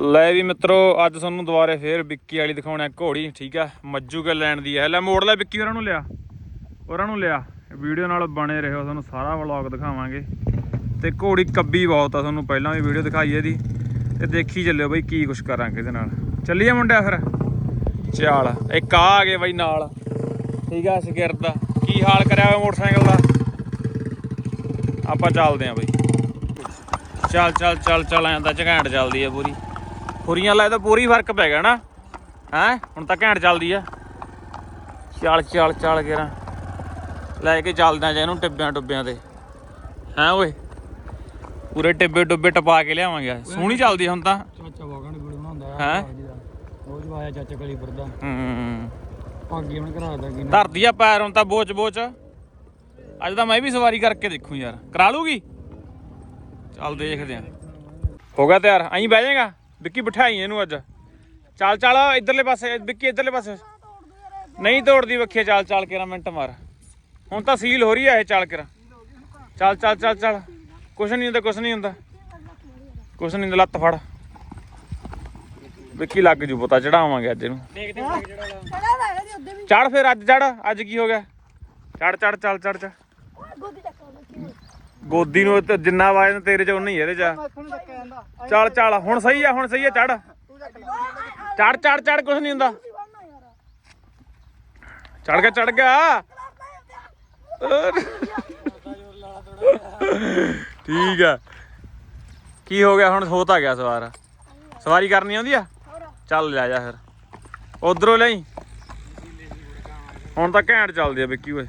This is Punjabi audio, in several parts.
ਲੈ ਵੀ ਮਿੱਤਰੋ, ਅੱਜ ਤੁਹਾਨੂੰ ਦੁਬਾਰੇ ਫੇਰ ਵਿੱਕੀ ਵਾਲੀ ਦਿਖਾਉਣਾ ਘੋੜੀ, ਠੀਕ ਆ ਮੱਜੂ ਕੇ ਲੈਣ ਦੀ ਹੈ। ਲੈ, ਮੋੜ ਲੈ ਵਿੱਕੀ ਉਹਨਾਂ ਨੂੰ ਲਿਆ। ਉਹਨਾਂ ਨੂੰ ਲਿਆ। ਵੀਡੀਓ ਨਾਲ ਬਣੇ ਰਹੋ, ਤੁਹਾਨੂੰ ਸਾਰਾ ਵਲੌਗ ਦਿਖਾਵਾਂਗੇ। ਤੇ ਘੋੜੀ ਕੱਬੀ ਬਹੁਤ ਆ, ਤੁਹਾਨੂੰ ਪਹਿਲਾਂ ਵੀ ਵੀਡੀਓ ਦਿਖਾਈ ਇਹਦੀ। ਤੇ ਦੇਖੀ ਚੱਲਿਓ ਬਈ ਕੀ ਕੁਛ ਕਰਾਂਗੇ ਇਹਦੇ ਨਾਲ। ਚੱਲੀਏ ਮੁੰਡਿਆ ਫਿਰ? ਚੱਲ, ਇੱਕ ਆ ਆ ਗਏ ਬਈ ਨਾਲ। ਠੀਕ ਆ ਸ਼ਗਿਰਦ ਦਾ। ਕੀ ਹਾਲ ਕਰਿਆ ਹੋਇਆ ਮੋਟਰਸਾਈਕਲ ਦਾ? ਆਪਾਂ ਚੱਲਦੇ ਆਂ ਬਈ। ਚੱਲ ਚੱਲ ਚੱਲ ਚੱਲ, ਐਂ ਤਾਂ ਘੈਂਟ ਚੱਲਦੀ ਆ ਪੂਰੀ। ਖੁਰੀਆਂ ਲਾਏ ਤਾਂ ਪੂਰੀ ਫ਼ਰਕ ਪੈ ਗਿਆ ਨਾ। ਹੈ? ਹੁਣ ਤਾਂ ਘੈਂਟ ਚੱਲਦੀ ਆ। ਚੱਲ ਚੱਲ ਚੱਲ ਕੇਰਾ ਲੈ ਕੇ ਚੱਲਦੇ ਜੇ ਇਹਨੂੰ ਟਿੱਬਿਆਂ ਟੁੱਬਿਆਂ ਤੇ। ਹੈ ਓਏ? ਪੂਰੇ ਟਿੱਬੇ ਟੁੱਬੇ ਟਪਾ ਕੇ ਲਿਆਵਾਂਗੇ। ਸੋਹਣੀ ਚੱਲਦੀ ਹੁਣ ਤਾਂ। ਚਾਚਾ ਵਾਗਣ ਦੀ ਵੀਡੀਓ ਬਣਾਉਂਦਾ ਹੈਂ? ਉਹ ਜਵਾਇਆ ਚਾਚਾ ਕਲੀ ਵਰਦਾ ਹੂੰ ਪਾਗੀ ਹੁਣ ਘਰਾ ਦਾ ਕੀ ਧਰਦੀ ਆ ਪੈਰ ਹੁਣ ਤਾਂ ਬੋਚ ਬੋਚ। ਅੱਜ ਤਾਂ ਮੈਂ ਵੀ ਸਵਾਰੀ ਕਰਕੇ ਦੇਖੂ ਯਾਰ। ਕਰਾ ਲੂਗੀ ਚੱਲ ਦੇਖਦੇ ਆ। ਹੋ ਗਿਆ ਤਿਆਰ? ਐਂ ਬਹਿ ਜਾਏਗਾ? ਵਿੱਕੀ ਬਿਠਾਈ ਇਹਨੂੰ ਅੱਜ। ਚੱਲ ਚੱਲ ਇਧਰਲੇ ਪਾਸੇ ਵਿੱਕੀ ਇਧਰਲੇ ਪਾਸੇ। ਨਹੀਂ ਤੋੜਦੀ ਵੱਖੇ ਚੱਲ ਚੱਲ ਕੇ ਮਿੰਟ ਮਾਰ। ਹੁਣ ਤਾਂ ਸੀਲ ਹੋ ਰਹੀ ਆ ਇਹ ਚੱਲ ਕੇ ਚੱਲ ਚੱਲ ਚੱਲ ਚੱਲ। ਕੁਛ ਨਹੀਂ ਹੁੰਦਾ ਕੁਛ ਨਹੀਂ ਹੁੰਦਾ। ਕੁਛ ਨਹੀਂ ਹੁੰਦਾ ਲੱਤ ਫੜ। ਵਿੱਕੀ ਲੱਗ ਜੂ ਪਤਾ ਚੜਾਵਾਂਗੇ ਅੱਜ ਇਹਨੂੰ। ਦੇਖਦੇ ਵੀ। ਚੜ ਫਿਰ ਅੱਜ ਚੜ ਅੱਜ ਕੀ ਹੋ ਗਿਆ? ਚੜ ਚੜ ਚੱਲ ਚੜ ਚੜ ਗੋਦੀ ਨੂੰ ਤੇ ਜਿੰਨਾ ਵਾਜਨ ਤੇਰੇ ਚ ਉਨਾ ਹੀ ਇਹਦੇ ਚ। ਚੱਲ ਚੱਲ ਹੁਣ ਸਹੀ ਆ ਹੁਣ ਸਹੀ ਆ ਚੜ ਚੜ ਚੜ ਚੜ ਕੁਛ ਨਹੀਂ ਹੁੰਦਾ। ਚੜ ਗਿਆ ਚੜ ਗਿਆ। ਠੀਕ ਆ। ਕੀ ਹੋ ਗਿਆ ਹੁਣ? ਹੋ ਤਾਂ ਗਿਆ ਸਵਾਰ। ਸਵਾਰੀ ਕਰਨੀ ਆਉਂਦੀ ਆ? ਚੱਲ ਲੈ ਜਾ ਫਿਰ। ਉਧਰੋਂ ਲਈ। ਹੁਣ ਤਾਂ ਘੈਂਟ ਚੱਲਦੀ ਆ ਵਿੱਕੀ ਓਏ।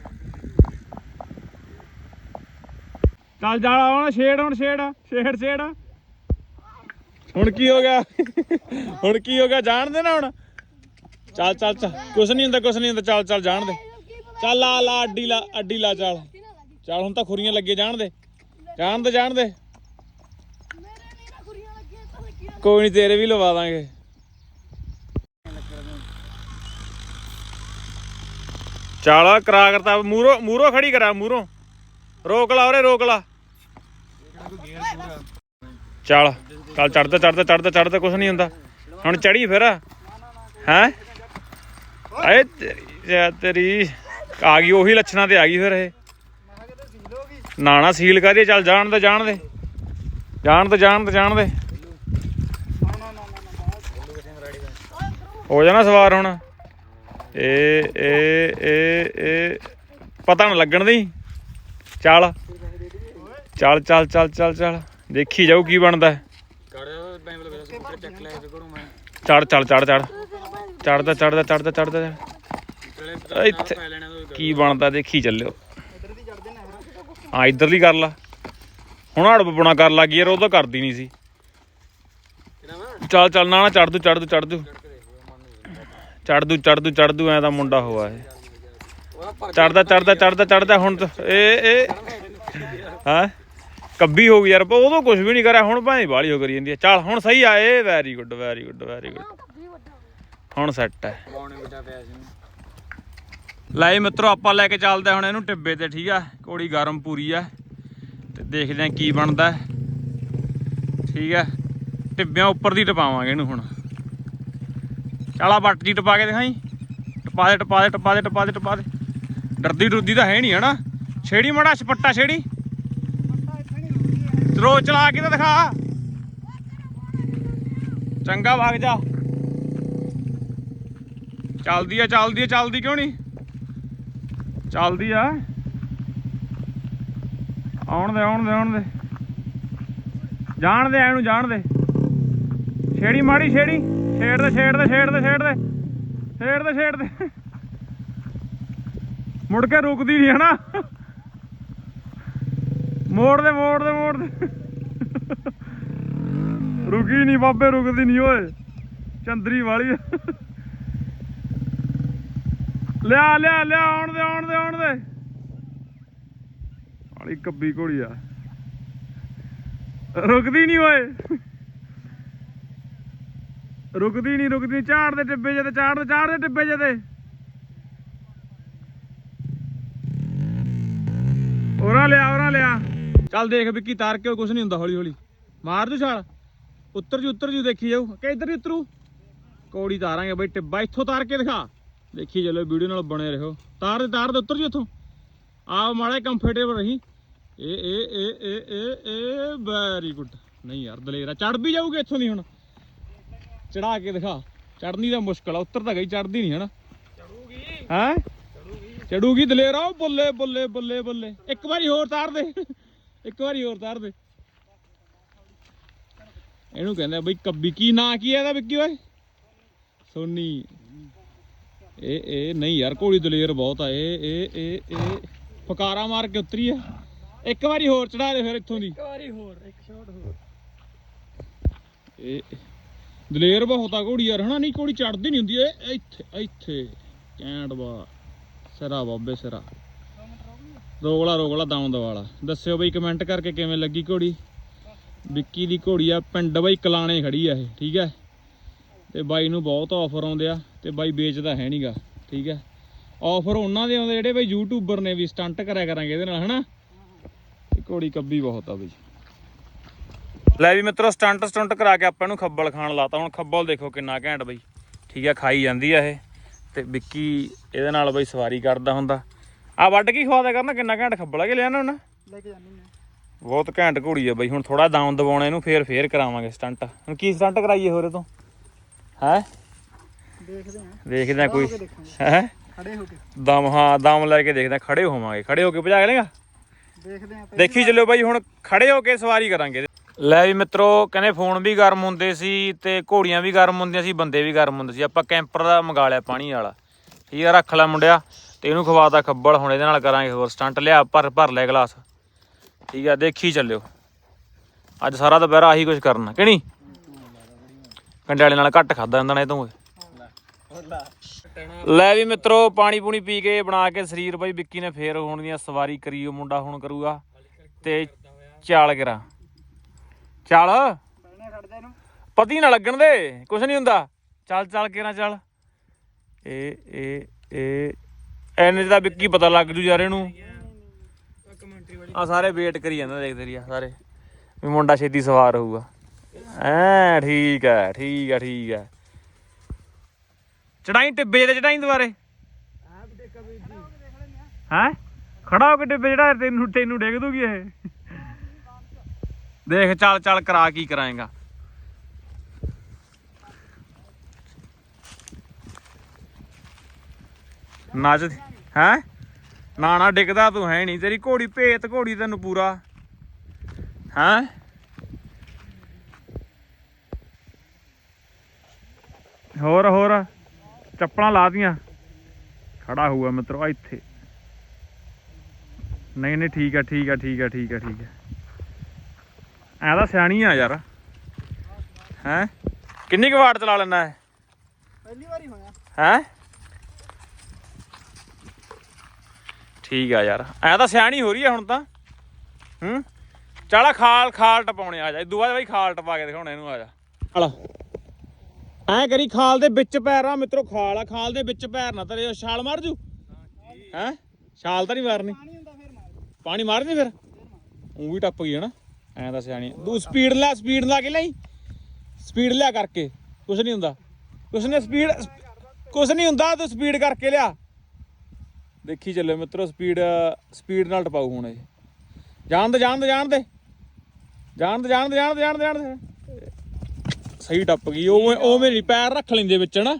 ਚੱਲ ਜਾ ਹੁਣ, ਛੇੜ ਹੁਣ, ਛੇੜ ਛੇੜ ਛੇੜ। ਹੁਣ ਕੀ ਹੋ ਗਿਆ? ਹੁਣ ਕੀ ਹੋ ਗਿਆ? ਜਾਣ ਦੇ ਨਾ ਹੁਣ। ਚੱਲ ਚੱਲ ਚੱਲ। ਕੁਛ ਨਹੀਂ ਹੁੰਦਾ, ਕੁਛ ਨਹੀਂ ਹੁੰਦਾ। ਚੱਲ ਚੱਲ, ਜਾਣ ਦੇ। ਚੱਲ ਆ ਲਾ, ਅੱਡੀ ਲਾ ਅੱਡੀ ਲਾ ਚੱਲ। ਚੱਲ, ਹੁਣ ਤਾਂ ਖੁਰੀਆਂ ਲੱਗੇ ਜਾਣ ਦੇ। ਜਾਣ ਦੇ ਜਾਣ ਦੇ। ਕੋਈ ਨਹੀਂ, ਤੇਰੇ ਵੀ ਲਵਾ ਦਾਂਗੇ। ਚੱਲ ਕਰਾ ਕਰਤਾ। ਮੂਰੋ ਮੂਰੋ ਖੜੀ ਕਰਾ, ਮੂਰੋ। ਰੋਕ ਲਾ ਉਰੇ, ਰੋਕ ਲਾ। ਚੱਲ ਚੱਲ ਚੜਦਾ ਚੜਦਾ ਚੜਦਾ ਚੜਦਾ ਕੁਛ ਨਹੀਂ ਹੁੰਦਾ। ਹੁਣ ਚੜੀ ਫਿਰ। ਹੈ? ਆਏ ਤੇਰੀ ਆ ਗਈ, ਉਹੀ ਲੱਛਣਾਂ ਤੇ ਆ ਗਈ ਫਿਰ ਇਹ। ਨਾ ਨਾ ਸੀਲ ਕਰੀਏ ਚੱਲ ਜਾਣ ਤੇ ਜਾਣ ਦੇ। ਜਾਣ ਤੇ ਜਾਣ ਤੇ ਜਾਣ ਦੇ। ਹੋ ਜਾਣਾ ਸਵਾਰ ਹੁਣ। ਏ ਏ ਏ ਏ ਪਤਾ ਨਾ ਲੱਗਣ ਦੀ ਚੱਲ। ਚੱਲ ਚੱਲ ਚੱਲ ਚੱਲ ਚੱਲ। ਦੇਖੀ ਜਾਊ ਕੀ ਬਣਦਾ। ਕੜਿਆ ਚੜ ਚੱਲ ਚੜ ਚੜ ਚੜਦਾ ਚੜਦਾ ਚੜਦਾ ਚੜਦਾ ਇੱਥੇ ਕੀ ਬਣਦਾ ਦੇਖੀ ਚੱਲਿਓ। ਹਾਂ, ਇਧਰਲੀ ਕਰ ਲਾ। ਹੁਣ ਹੜਪ ਬੁਣਾ ਕਰ ਲੱਗੀ ਯਾਰ, ਉਹ ਤਾਂ ਕਰਦੀ ਨਹੀਂ ਸੀ। ਚੱਲ ਚੱਲ, ਨਾ ਨਾ ਚੜ ਦੂ ਚੜ ਦੂ ਚੜ ਦੂ। ਚੜ ਦੂ ਚੜ ਦੂ ਚੜ ਦੂ, ਐ ਤਾਂ ਮੁੰਡਾ ਹੋਆ ਇਹ। ਚੜਦਾ ਚੜਦਾ ਚੜਦਾ ਚੜਦਾ ਹੁਣ ਤਾਂ। ਇਹ। ਹਾਂ? ਕੱਬੀ ਹੋ ਗਈ ਯਾਰ ਪਰ ਉਦੋਂ ਕੁਝ ਵੀ ਨਹੀਂ ਕਰਿਆ, ਹੁਣ ਭਾਵੇਂ ਬਾਲੀ ਹੋ ਕਰੀ ਜਾਂਦੀ ਹੈ ਚੱਲ, ਹੁਣ ਸਹੀ ਆ, ਇਹ very good very good very good ਹੁਣ ਸੈੱਟ ਹੈ ਬਾਉਣੇ ਬਿਟਾ ਲੈ ਮਿੱਤਰੋ, ਆਪਾਂ ਲੈ ਕੇ ਚੱਲਦੇ ਹਾਂ ਹੁਣ ਇਹਨੂੰ ਟਿੱਬੇ ਤੇ, ਠੀਕ ਆ? ਕੋੜੀ ਗਰਮ ਪੂਰੀ ਆ। ਤੇ ਦੇਖਦੇ ਆ ਕੀ ਬਣਦਾ। ਠੀਕ ਆ? ਟਿੱਬਿਆਂ ਉੱਪਰ ਦੀ ਟਪਾਵਾਂਗੇ ਇਹਨੂੰ ਹੁਣ। ਚਾਲਾ ਬੱਟ ਜੀ ਟਪਾ ਕੇ ਦਿਖਾਈ। ਟਪਾ ਦੇ ਟਪਾ ਦੇ ਟਪਾ ਦੇ ਟਪਾ ਦੇ ਟਪਾ ਦੇ। ਡਰਦੀ ਡਰਦੀ ਤਾਂ ਹੈ ਨਹੀਂ, ਹਨਾ? ਛੇੜੀ ਮੜਾ, ਛਪੱਟਾ ਛੇੜੀ। ਰੋ ਚਲਾ ਕੇ ਤਾਂ ਦਿਖਾ। ਚੰਗਾ ਵਗ ਜਾ। ਚੱਲਦੀ ਆ ਚੱਲਦੀ ਆ, ਚੱਲਦੀ ਕਿਉਂ ਨਹੀਂ? ਚੱਲਦੀ ਆ। ਆਉਣ ਦੇ ਆਉਣ ਦੇ ਆਉਣ ਦੇ। ਜਾਣ ਦੇ ਐਨੂੰ ਜਾਣ ਦੇ। ਛੇੜੀ ਮਾੜੀ, ਛੇੜੀ। ਛੇੜ ਦੇ ਛੇੜ ਦੇ ਛੇੜ ਦੇ ਛੇੜ ਦੇ। ਛੇੜ ਦੇ ਛੇੜ ਦੇ। ਮੁੜ ਕੇ ਰੁਕਦੀ ਨਹੀਂ ਹਨਾ? ਮੋੜ ਦੇ ਮੋੜ ਦੇ ਮੋੜ ਦੇ। ਰੁਕੀ ਨਹੀਂ ਬਾਬੇ ਰੁਕਦੀ ਨਹੀਂ ਓਏ। ਚੰਦਰੀ ਵਾਲੀ। ਲਿਆ ਲਿਆ ਲਿਆ ਆਉਣ ਦੇ ਆਉਣ ਦੇ ਆਉਣ ਦੇ। ਵਾਲੀ ਕੱਬੀ ਘੋੜੀ ਆ। ਰੁਕਦੀ ਨਹੀਂ ਓਏ। ਰੁਕਦੀ ਨਹੀਂ ਰੁਕਦੀ ਨੀ, ਝਾੜ ਦੇ ਟਿੱਬੇ ਜਦੇ ਝਾੜ ਦੇ ਝਾੜ ਦੇ ਟਿੱਬੇ ਜਦੇ ਹੋਰਾਂ ਲਿਆ ਹੋਰਾਂ ਲਿਆ। ਚੱਲ ਦੇਖ ਵਿੱਕੀ ਤਾਰ ਕੇ ਕੁਝ ਨਹੀਂ ਹੁੰਦਾ ਹੌਲੀ ਹੌਲੀ। ਮਾਰ ਦੂ ਛਾਲ। ਉੱਤਰ ਜੂ ਉੱਤਰ ਜੂ ਦੇਖੀ ਜਾਊ। ਕਿ ਇੱਧਰ ਹੀ ਉਤਰੂ। ਕੌੜੀ ਤਾਰਾਂਗੇ ਬਈ ਟਿੱਬਾ ਇੱਥੋਂ ਤਾਰ ਕੇ ਦਿਖਾ। ਦੇਖੀ ਚਲੋ ਵੀਡੀਓ ਨਾਲ ਬਣੇ ਰਹੋ। ਤਾਰ ਦੇ ਤਾਰ ਦੇ ਉੱਤਰ ਜੂ ਇੱਥੋਂ। ਆ ਮਾੜਾ ਕੰਫਰਟੇਬਲ ਰਹੀ। ਏ ਏ ਏ ਏ ਏ ਏ ਵੈਰੀ ਗੁੱਡ ਨਹੀਂ ਯਾਰ ਦਲੇਰਾ। ਚੜ ਵੀ ਜਾਊਗੇ ਇੱਥੋਂ ਦੀ ਹੁਣ। ਚੜਾ ਕੇ ਦਿਖਾ। ਚੜਨੀ ਦਾ ਮੁਸ਼ਕਲ ਆ। ਉੱਤਰ ਤਾਂ ਗਈ ਚੜਦੀ ਨਹੀਂ ਹਨਾ। ਚੜੂਗੀ ਹੈ? ਚੜੂਗੀ ਦਲੇਰਾ। ਉਹ ਬੱਲੇ ਬੱਲੇ ਬੱਲੇ ਬੱਲੇ। ਇੱਕ ਵਾਰੀ ਹੋਰ ਤਾਰ ਦੇ। ਇੱਕ ਵਾਰੀ ਹੋਰ ਤਾਰ ਦੇ। ਇਹਨੂੰ ਕਹਿੰਦੇ ਆ ਬਈ ਕੱਬੀ। ਕੀ ਨਾਂ ਕੀ ਹੈ ਇਹਦਾ ਵਿੱਕੀ ਓਏ? ਸੋਨੀ। ਇਹ ਇਹ ਨਹੀਂ ਯਾਰ ਘੋੜੀ ਦਲੇਰ ਬਹੁਤ ਆ। ਇਹ ਇਹ ਇਹ ਇਹ ਫਕਾਰਾ ਮਾਰ ਕੇ ਉਤਰੀ ਆ। ਇੱਕ ਵਾਰੀ ਹੋਰ ਚੜਾ ਦੇ ਫਿਰ ਇੱਥੋਂ ਦੀ। ਇੱਕ ਵਾਰੀ ਹੋਰ ਇੱਕ ਸ਼ਾਟ ਹੋਰ। ਇਹ ਦਲੇਰ ਬਹੁਤ ਆ ਘੋੜੀ ਯਾਰ ਹਨਾ? ਨਹੀਂ ਘੋੜੀ ਚੜਦੀ ਨਹੀਂ ਹੁੰਦੀ। ਇਹ ਇੱਥੇ ਇੱਥੇ। ਕੈਂਟ ਬਾ ਸਿਰਾ ਬਾਬੇ ਸਿਰਾ। ਰੋਗਲਾ ਰੋਗਲਾ ਦਮ ਦਵਾਲਾ। ਦੱਸਿਓ ਬਈ ਕਮੈਂਟ ਕਰਕੇ ਕਿਵੇਂ ਲੱਗੀ ਘੋੜੀ? ਵਿੱਕੀ ਦੀ ਘੋੜੀ ਆ, ਪਿੰਡ ਬਈ ਕਲਾਣੇ ਖੜੀ ਆ ਇਹ, ਠੀਕ ਹੈ ਤੇ ਬਾਈ ਨੂੰ ਬਹੁਤ ਆਫਰ ਆਉਂਦੇ ਆ, ਤੇ ਬਾਈ ਵੇਚਦਾ ਹੈ ਨਹੀਂਗਾ ਠੀਕ ਹੈ ਆਫਰ ਉਹਨਾਂ ਦੇ ਆਉਂਦੇ, ਜਿਹੜੇ ਬਈ ਯੂਟਿਊਬਰ ਨੇ ਵੀ ਸਟੰਟ ਕਰਿਆ ਕਰਾਂਗੇ ਇਹਦੇ ਨਾਲ, ਹਨਾ? ਤੇ ਘੋੜੀ ਕੱਬੀ ਬਹੁਤ ਆ ਬਈ। ਲੈ ਵੀ ਮਿੱਤਰੋ ਸਟੰਟ ਸਟੰਟ ਕਰਾ ਕੇ ਆਪਾਂ ਨੂੰ ਖੱਬਲ ਖਾਣ ਲਾਤਾ। ਹੁਣ ਖੱਬਲ ਦੇਖੋ ਕਿੰਨਾ ਘੈਂਟ ਬਈ, ਠੀਕ ਆ? ਖਾਈ ਜਾਂਦੀ ਆ ਇਹ। ਤੇ ਵਿੱਕੀ ਇਹਦੇ ਨਾਲ ਬਈ ਸਵਾਰੀ ਕਰਦਾ ਹੁੰਦਾ। ਆ ਵੱਢ ਕੀ ਖਵਾ ਦਿਆ ਕਰਨਾ ਕਿੰਨਾ ਘੈਂਟ ਖੱਬਲ ਕੇ ਲਿਆ ਨਾ ਉਹਨਾਂ? ਲੈ ਕੇ ਮੈਂ। ਬਹੁਤ ਘੈਂਟ ਘੋੜੀ ਆ ਬਈ ਹੁਣ ਥੋੜਾ ਦਾਉਂ ਦਬਾਉਣਾ ਇਹਨੂੰ ਫੇਰ ਫੇਰ ਕਰਾਵਾਂਗੇ ਸਟੰਟ ਹੁਣ ਕੀ ਸਟੰਟ ਕਰਾਈਏ ਹੋਰੇ ਤੋਂ? ਹੈ? ਦੇਖਦੇ ਆਂ ਦੇਖਦੇ ਆ ਕੋਈ ਦੇਖਾਂਗੇ। ਹੈ? ਖੜੇ ਹੋ ਕੇ। ਦਮ ਹਾਂ ਦਮ ਲੈ ਕੇ ਦੇਖਦੇ ਆ ਖੜੇ ਹੋਵਾਂਗੇ। ਖੜੇ ਹੋ ਕੇ ਭਜਾ ਲੇਗਾ ਦੇਖਦੇ ਆਂ ਦੇਖੀ ਚੱਲਿਓ ਬਾਈ ਹੁਣ ਖੜੇ ਹੋ ਕੇ ਸਵਾਰੀ ਕਰਾਂਗੇ। ਲੈ ਵੀ ਮਿੱਤਰੋ ਕਹਿੰਦੇ ਫੋਨ ਵੀ ਗਰਮ ਹੁੰਦੇ ਸੀ ਤੇ ਘੋੜੀਆਂ ਵੀ ਗਰਮ ਹੁੰਦੀਆਂ ਸੀ ਬੰਦੇ ਵੀ ਗਰਮ ਹੁੰਦੇ ਸੀ। ਆਪਾਂ ਕੈਂਪਰ ਦਾ ਮੰਗਾ ਲਿਆ ਪਾਣੀ ਵਾਲਾ। ਠੀਕ ਆ ਰੱਖ ਲੈ ਮੁੰਡਿਆ। ਤੇ ਇਹਨੂੰ ਖਵਾਤਾ ਖੱਬਲ, ਹੁਣ ਇਹਦੇ ਨਾਲ ਕਰਾਂਗੇ ਹੋਰ ਸਟੰਟ ਲਿਆ ਭਰ ਭਰ ਲੈ ਗਲਾਸ। ਠੀਕ ਆ, ਦੇਖੀ ਚੱਲਿਓ। ਅੱਜ ਸਾਰਾ ਦੁਪਹਿਰਾ ਆਹੀ ਕੁਝ ਕਰਨਾ, ਕਿ ਕੰਡੇ ਵਾਲੇ ਨਾਲ ਘੱਟ ਖਾਦਾ ਜਾਂਦਾ ਨੇ ਤੂੰ। ਲੈ ਵੀ ਮਿੱਤਰੋ, ਪਾਣੀ ਪੂਣੀ ਪੀ ਕੇ ਬਣਾ ਕੇ ਸਰੀਰ ਬਈ, ਵਿੱਕੀ ਨੇ ਫੇਰ ਹੋਣ ਦੀਆਂ ਸਵਾਰੀ ਕਰੀ, ਉਹ ਮੁੰਡਾ ਹੁਣ ਕਰੂਗਾ। ਤੇ ਚਾਲ ਕਰਾਂ। ਚਾਲ? ਪਤੀ ਨਾ ਲੱਗਣ ਦੇ, ਕੁਛ ਨਹੀਂ ਹੁੰਦਾ। ਚੱਲ ਚੱਲ ਕੇ ਚੱਲ। ਇਹ ਇਹ ਇਹ ਐਨੇ ਦਾ ਵਿੱਕੀ ਪਤਾ ਲੱਗ ਜੂ ਯਾਰ ਇਹਨੂੰ। ਆ ਸਾਰੇ ਵੇਟ ਕਰੀ ਜਾਂਦਾ ਦੇਖਦੇ ਰਹੀ ਆ ਸਾਰੇ। ਵੀ ਮੁੰਡਾ ਛੇਤੀ ਸਵਾਰ ਹੋਊਗਾ। ਐ ਠੀਕ ਹੈ ਠੀਕ ਹੈ ਠੀਕ ਹੈ ਚੜਾਈ ਟਿੱਬੇ ਤੇ ਚੜਾਈ ਦੁਬਾਰੇ। ਆ ਖੜਾ ਹੋ ਕੇ ਟਿੱਬੇ ਜਿਹੜਾ ਤੈਨੂੰ ਤੈਨੂੰ ਡਿੱਗ ਦੂਗੀ ਇਹ। ਦੇਖ ਚੱਲ ਚੱਲ ਕਰਾ ਕੀ ਕਰਾਏਗਾ। ਨੱਚ ਹੈ? ਨਾ ਨਾ ਡਿੱਗਦਾ ਤੂੰ ਹੈ ਨਹੀਂ। ਤੇਰੀ ਘੋੜੀ ਭੇਤ ਘੋੜੀ ਤੈਨੂੰ ਪੂਰਾ। ਹੈ? ਹੋਰ ਹੋਰ। ਚੱਪਲਾਂ ਲਾ ਦੀਆਂ। ਖੜਾ ਹੋਊਗਾ ਮਿੱਤਰੋ ਆ ਇੱਥੇ। ਨਹੀਂ ਨਹੀਂ ਠੀਕ ਆ ਠੀਕ ਆ ਠੀਕ ਆ ਠੀਕ ਆ ਠੀਕ ਆ। ਐ ਤਾਂ ਸਿਆਣੀ ਆ ਯਾਰ। ਹੈ? ਕਿੰਨੀ ਕੁ ਵਾਟ ਚਲਾ ਲੈਣਾ ਹੈ ਪਹਿਲੀ ਵਾਰੀ ਹੋਇਆ। ਹੈ? ਠੀਕ ਆ ਯਾਰ। ਐ ਤਾਂ ਸਿਆਣੀ ਹੋ ਰਹੀ ਆ ਹੁਣ ਤਾਂ। ਹੂੰ? ਚੱਲ ਖਾਲ ਖਾਲ ਟਪਾਉਣੇ, ਆ ਜਾ। ਇਦੋਂ ਬਾਅਦ ਬਈ ਖਾਲ ਟਪਾ ਕੇ ਦਿਖਾਉਣੇ, ਇਹਨੂੰ ਆ ਜਾ। ਚੱਲ ਐ ਕਰੀ ਖਾਲ ਦੇ ਵਿੱਚ ਪੈਰ ਆ, ਮਿੱਤਰੋ, ਖਾਲ ਆ। ਖਾਲ ਦੇ ਵਿੱਚ ਪੈਰ ਨਾ ਤੇਰੇ, ਛਾਲ ਮਾਰ ਜੂ। ਹੈ? ਛਾਲ ਤਾਂ ਨਹੀਂ ਮਾਰਨੀ। ਪਾਣੀ ਹੁੰਦਾ ਫਿਰ? ਉਹ ਵੀ ਟੱਪ ਗਈ ਹਨਾ ਐਂ ਤਾਂ ਸਿਆਣੀ ਤੂੰ ਸਪੀਡ ਲੈ ਸਪੀਡ ਲਾ ਕੇ ਲਈ। ਸਪੀਡ ਲਿਆ ਕਰਕੇ। ਕੁਛ ਨਹੀਂ ਹੁੰਦਾ। ਕੁਛ ਨਹੀਂ ਸਪੀਡ ਕੁਛ ਨਹੀਂ ਹੁੰਦਾ, ਤੂੰ ਸਪੀਡ ਕਰਕੇ ਲਿਆ। ਦੇਖੀ ਚੱਲੇ ਮਿੱਤਰੋ ਸਪੀਡ ਸਪੀਡ ਨਾਲ ਟਪਾਉ ਹੁਣ ਇਹ। ਜਾਣ ਦੇ ਜਾਣ ਦੇ ਜਾਣ ਦੇ। ਜਾਣ ਦੇ ਜਾਣ ਦੇ ਜਾਣ ਦੇ ਜਾਣ ਦੇ ਜਾਣ ਦੇ। ਸਹੀ ਟੱਪ ਗਈ ਉਹ ਉਵੇਂ ਨਹੀਂ ਪੈਰ ਰੱਖ ਲੈਂਦੇ ਵਿੱਚ ਹਨਾ?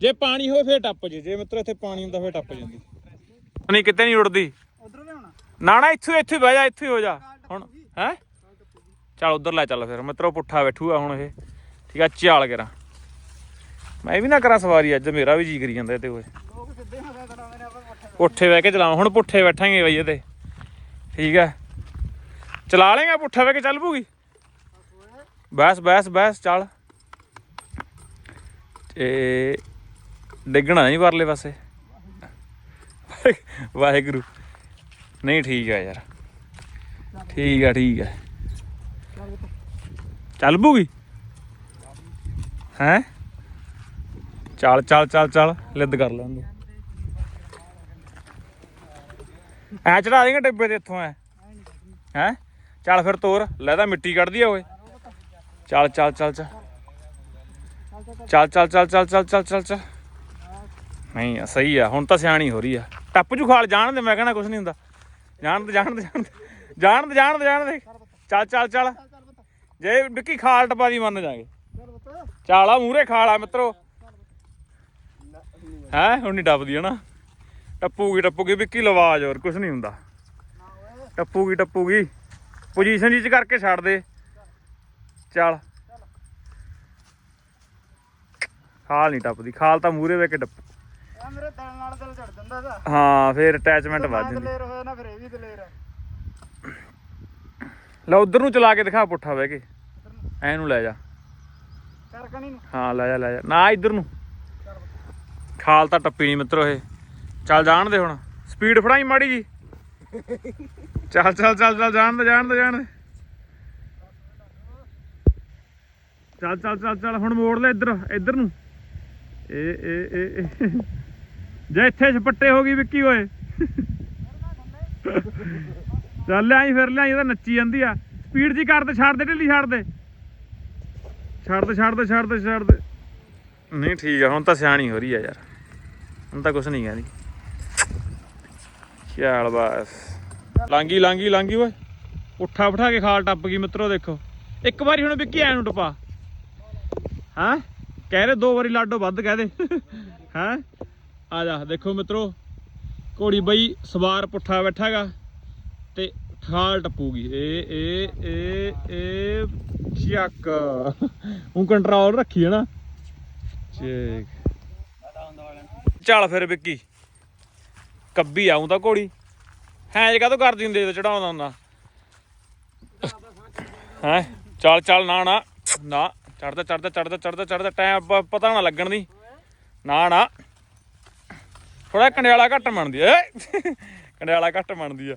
ਜੇ ਪਾਣੀ ਹੋਵੇ ਫੇਰ ਟੱਪ ਜੇ। ਜੇ ਮਿੱਤਰੋ ਇੱਥੇ ਪਾਣੀ ਹੁੰਦਾ ਫੇਰ ਟੱਪ ਜਾਂਦੀ। ਨਹੀਂ ਕਿਤੇ ਨਹੀਂ ਉੜਦੀ। ਉਧਰੋਂ ਲਿਆਉਣਾ? ਨਾ ਨਾ ਇੱਥੇ ਇੱਥੇ ਬਹਿ ਜਾ ਇੱਥੇ ਹੋ ਜਾ। ਹੁਣ ਹੈ? ਚੱਲ ਉਧਰ ਲੈ ਚੱਲ ਫਿਰ। ਮਿੱਤਰੋ ਪੁੱਠਾ ਬੈਠੂਗਾ ਹੁਣ ਇਹ। ਠੀਕ ਆ ਚਾਲ ਕਰਾਂ। ਮੈਂ ਵੀ ਨਾ ਕਰਾਂ ਸਵਾਰੀ ਅੱਜ ਮੇਰਾ ਵੀ ਜੀ ਕਰੀ ਜਾਂਦਾ ਤੇ ਓਏ ਲੋਕ ਸਿੱਧੇ ਹੱਥਾਂ ਕਰਾਉਂਦੇ ਨੇ ਆਪਾਂ ਪੁੱਠੇ ਬਹਿ ਕੇ ਚਲਾਵਾਂ। ਹੁਣ ਪੁੱਠੇ ਬੈਠਾਂਗੇ ਬਈ ਇਹਦੇ। ਠੀਕ ਹੈ। ਚਲਾ ਲੇਗਾ ਪੁੱਠਾ ਬਹਿ ਕੇ ਚੱਲ ਪੂਗੀ ਬਸ ਬਸ ਬਸ, ਚੱਲ। ਤੇ ਡਿੱਗਣਾ ਨਹੀਂ ਪਰਲੇ ਪਾਸੇ। ਵਾਹਿਗੁਰੂ। ਨਹੀਂ, ਠੀਕ ਆ ਯਾਰ। ਠੀਕ ਆ ਠੀਕ ਆ ਚੱਲ ਪੂਗੀ ਹੈ? ਚੱਲ ਚੱਲ ਚੱਲ ਚੱਲ। ਲਿੱਦ ਕਰ ਲੈਂਦੇ। ਐ ਚੜਾ ਦੇਂਗੇ ਡੱਬੇ ਤੇ ਇੱਥੋਂ ਐ। ਹੈ? ਚੱਲ ਫਿਰ ਤੋਰ ਲੈ ਤਾਂ ਮਿੱਟੀ ਕੱਢਦੀ ਆ ਓਏ। ਚੱਲ ਚੱਲ ਚੱਲ ਚੱਲ। ਚੱਲ ਚੱਲ ਚੱਲ ਚੱਲ ਚੱਲ ਚੱਲ ਚੱਲ ਚੱਲ। ਨਹੀਂ ਆ, ਸਹੀ ਆ ਹੁਣ ਤਾਂ ਸਿਆਣੀ ਹੋ ਰਹੀ ਆ। ਟੱਪ ਜੂ ਖਾਲ ਜਾਣ ਦੇ ਮੈਂ ਕਹਿਣਾ ਕੁਝ ਨਹੀਂ ਹੁੰਦਾ। ਜਾਣ ਦੇ ਜਾਣ ਦੇ ਜਾਣ ਦੇ ਜਾਣ ਦੇ ਜਾਣ ਦੇ ਚੱਲ ਚੱਲ ਚੱਲ। ਜੇ ਡਿੱਕੀ ਖਾਲ ਟਪਾ ਦੀ ਮੰਨ ਜਾਗੇ। ਚੱਲ ਪੁੱਤ ਚਾਲਾ ਮੂਰੇ ਖਾਲਾ ਮਿੱਤਰੋ। ਹੈ? ਹੁਣ ਨਹੀਂ ਟੱਪਦੀ ਹਨਾ। ਟੱਪੂਗੀ ਟੱਪੂਗੀ ਵਿੱਕੀ ਲਵਾਜ ਹੋਰ ਕੁਝ ਨਹੀਂ ਹੁੰਦਾ। ਟੱਪੂਗੀ ਟੱਪੂਗੀ। ਪੋਜੀਸ਼ਨ ਜੀ ਚ ਕਰਕੇ ਛੱਡ ਦੇ। ਚੱਲ। ਖਾਲ ਨਹੀਂ ਟੱਪਦੀ ਖਾਲ ਤਾਂ ਮੂਰੇ ਵੇ ਕੇ ਟੱਪ। ਆ ਮੇਰੇ ਦਿਲ ਨਾਲ ਦਿਲ ਝੜ ਜਾਂਦਾ ਦਾ ਹਾਂ ਫੇਰ ਅਟੈਚਮੈਂਟ ਵੱਧ ਜਾਂਦੀ। ਦਲੇਰ ਹੋਇਆ ਨਾ ਫਿਰ ਇਹ ਵੀ ਦਲੇਰ ਆ। ਲੈ ਉਧਰ ਨੂੰ ਚਲਾ ਕੇ ਦਿਖਾ ਪੁੱਠਾ ਬਹਿ ਕੇ। ਐ ਨੂੰ ਲੈ ਜਾ। ਕਰ ਕਣੀ ਨੂੰ। ਹਾਂ ਲੈ ਜਾ ਲੈ ਜਾ। ਨਾ ਇੱਧਰ ਨੂੰ। ਖਾਲ ਤਾਂ ਟੱਪੀ ਨਹੀਂ ਮਿੱਤਰੋ ਇਹ। ਚੱਲ ਜਾਣ ਦੇ ਹੁਣ। ਸਪੀਡ ਫੜਾਈ ਮਾੜੀ ਜੀ। ਚੱਲ ਚੱਲ ਚੱਲ ਚੱਲ, ਜਾਣ ਦੇ ਜਾਣ ਦੇ ਜਾਣ ਦੇ। ਚੱਲ ਚੱਲ ਚੱਲ ਚੱਲ, ਹੁਣ ਮੋੜ ਲੈ ਇੱਧਰ ਇੱਧਰ ਨੂੰ। ਏ ਏ ਏ ਜੇ ਇੱਥੇ ਛਪੱਟੇ ਹੋ ਗਈ ਵਿੱਕੀ ਓਏ। ਚੱਲ ਲਿਆਈ ਫਿਰ, ਲਿਆਈ ਇਹਦਾ ਨੱਚੀ ਜਾਂਦੀ ਆ। ਸਪੀਡ ਜੀ ਕਰ ਦੇ, ਛੱਡ ਦੇ ਢਿੱਲੀ, ਛੱਡ ਦੇ। ਛੱਡ ਦੇ ਛੱਡ ਦੇ ਛੱਡ ਦੇ ਛੱਡ ਦੇ। ਨਹੀਂ ਠੀਕ ਆ, ਹੁਣ ਤਾਂ ਸਿਆਣੀ ਹੋ ਰਹੀ ਆ ਯਾਰ। ਹੁਣ ਤਾਂ ਕੁਛ ਨਹੀਂ ਕਹਿੰਦੀ ਚੱਲ ਬਸ। ਲਾਂਗੀ ਲਾਂਗੀ ਲਾਂਗੀ ਓਏ। ਉੱਠਾ ਬਿਠਾ ਕੇ ਖਾਲ ਟੱਪ ਗਈ ਮਿੱਤਰੋ, ਦੇਖੋ। ਇੱਕ ਵਾਰੀ ਹੁਣ ਵਿੱਕੀ ਐ ਨੂੰ ਟਪਾ। ਹਾਂ? ਕਹਿ ਰਹੇ ਦੋ ਵਾਰੀ ਲਾਡੋ ਵੱਧ, ਕਹਿ ਦੇ। ਹੈਂ? ਆ ਜਾ, ਦੇਖੋ ਮਿੱਤਰੋ। ਘੋੜੀ ਬਈ ਸਵਾਰ ਪੁੱਠਾ ਬੈਠਾਗਾ ਤੇ ਖਾਲ ਟੱਪੂਗੀ। ਏ ਏ ਏ ਏ, ਚੱਕ। ਉਹ ਕੰਟਰੋਲ ਰੱਖੀ ਹੈ ਨਾ। ਚੇਕ ਚੱਲ ਫਿਰ ਵਿੱਕੀ। ਕੱਬੀ ਆਉਂ ਤਾਂ ਘੋੜੀ। ਹੈਂਜ ਕਾ ਤੋਂ ਕਰਦੀ ਹੁੰਦੀ ਜਦੋਂ ਚੜਾਉਂਦਾ ਹੁੰਦਾ? ਹੈ? ਚੱਲ ਚੱਲ, ਨਾ ਨਾ ਨਾ ਚੜਦਾ ਚੜਦਾ ਚੜਦਾ ਚੜਦਾ ਚੜਦਾ ਟਾਈਮ ਪਤਾ ਨਾ ਲੱਗਣ ਦੀ। ਨਾ ਨਾ। ਥੋੜਾ ਕੰਡਿਆਲਾ ਘੱਟ ਮੰਨਦੀ ਏ ਕੰਡਿਆਲਾ ਘੱਟ ਮੰਨਦੀ ਆ।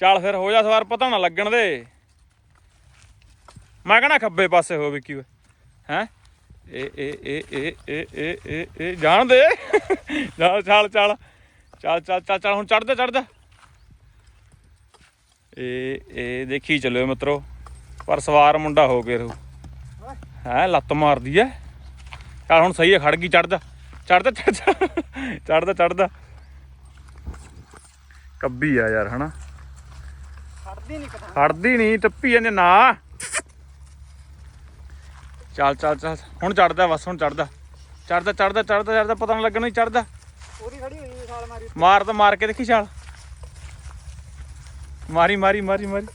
ਚੱਲ ਫਿਰ, ਹੋ ਜਾ ਸਵਾਰ, ਪਤਾ ਨਾ ਲੱਗਣ ਦੇ। ਮੈਂ ਕਹਣਾ ਖੱਬੇ ਪਾਸੇ ਹੋ ਵਿੱਕੀ ਓਏ। ਹੈ? ਏ ਏ ਏ ਏ ਏ ਏ ਏ ਜਾਣ ਦੇ। ਚੱਲ ਚੱਲ ਚੱਲ। ਚੱਲ ਚੱਲ ਚੱਲ ਚੱਲ ਹੁਣ ਚੜਦਾ ਚੜਦਾ ਏ ਏ ਦੇਖੀ ਚੱਲਿਓ ਮਿੱਤਰੋ ਪਰ ਸਵਾਰ ਮੁੰਡਾ ਹੋ ਕੇ ਰਹੂ। ਹੈ ਲੱਤ ਮਾਰਦੀ ਐ। ਚੱਲ ਹੁਣ ਸਹੀ ਹੈ ਖੜ ਗਈ ਚੜਦਾ ਚੜਦਾ ਚੜਦਾ ਚੜਦਾ ਚੜਦਾ ਕੱਬੀ ਆ ਯਾਰ ਹਨਾ? ਖੜਦੀ ਨਹੀਂ ਕਦਾਂ ਖੜਦੀ ਨਹੀਂ ਟੱਪੀ ਜਾਂਦੇ ਨਾ। ਚੱਲ ਚੱਲ ਚੱਲ ਹੁਣ ਚੜਦਾ ਬਸ ਹੁਣ ਚੜਦਾ ਚੜਦਾ ਚੜਦਾ ਚੜਦਾ ਚੜਦਾ ਪਤਾ ਨਹੀਂ ਲੱਗਣਾ ਹੀ ਚੜਦਾ ਉਹਦੀ ਖੜੀ ਮਾਰੀ ਤਾਂ ਮਾਰ ਕੇ ਦੇਖੀ ਛਾਲ। ਮਾਰੀ ਮਾਰੀ ਮਾਰੀ ਮਾਰੀ।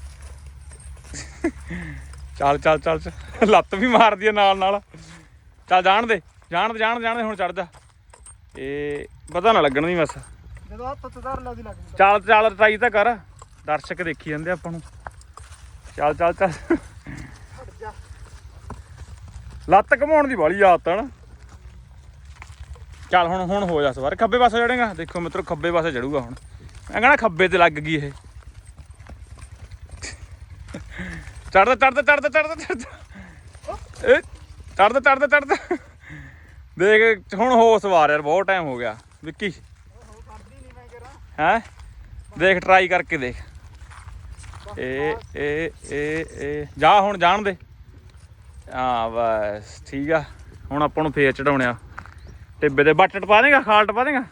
ਚੱਲ ਚੱਲ ਚੱਲ। ਲੱਤ ਵੀ ਮਾਰਦੀ ਆ ਨਾਲ ਨਾਲ। ਚੱਲ ਜਾਣ ਦੇ। ਜਾਣ ਦੇ ਜਾਣ ਦੇ ਜਾਣ ਦੇ ਹੁਣ ਚੜਦਾ ਇਹ ਪਤਾ ਨਾ ਲੱਗਣ ਦੀ ਬਸ। ਜਦੋਂ ਹੱਥ ਉੱਤੇ ਧਰ ਲਾਦੀ ਲੱਗ ਜਾਂਦਾ ਚੱਲ ਚੱਲ ਟਰਾਈ ਤਾਂ ਕਰ। ਦਰਸ਼ਕ ਦੇਖੀ ਜਾਂਦੇ ਆਪਾਂ ਨੂੰ। ਚੱਲ ਚੱਲ ਚੱਲ। ਜਾ। ਲੱਤ ਘਮਾਉਣ ਦੀ ਬਾਲੀ ਆਦਤ ਆ ਨਾ। ਚੱਲ ਹੁਣ ਹੁਣ ਹੋ ਜਾ ਸਵਾਰ ਖੱਬੇ ਪਾਸੇ ਚੜੇਗਾ ਦੇਖੋ ਮਿੱਤਰੋ, ਖੱਬੇ ਪਾਸੇ ਚੜੂਗਾ ਹੁਣ। ਮੈਂ ਕਹਣਾ ਖੱਬੇ ਤੇ ਲੱਗ ਗਈ ਇਹ। ਚੜਦਾ ਚੜਦਾ ਚੜਦਾ ਚੜਦਾ ਚੜਦਾ ਏ ਚੜਦਾ ਚੜਦਾ ਚੜਦਾ ਦੇਖ, ਹੁਣ ਹੋ ਸਵਾਰ ਯਾਰ, ਬਹੁਤ ਟਾਈਮ ਹੋ ਗਿਆ। ਵਿੱਕੀ। ਉਹ ਹੈ? ਦੇਖ ਟਰਾਈ ਕਰਕੇ ਦੇਖ। ਏ ਏ ਏ ਏ। ਜਾ ਹੁਣ, ਜਾਣ ਦੇ। ਹਾਂ, ਬਸ, ਠੀਕ ਆ। ਹੁਣ ਆਪਾਂ ਨੂੰ ਫੇਰ ਚੜਾਉਣਿਆ ਟਿੱਬੇ ਦੇ ਬੱਟ ਟਪਾ ਦੇਗਾ, ਖਾਲ ਟਪਾ ਦੇਗਾ?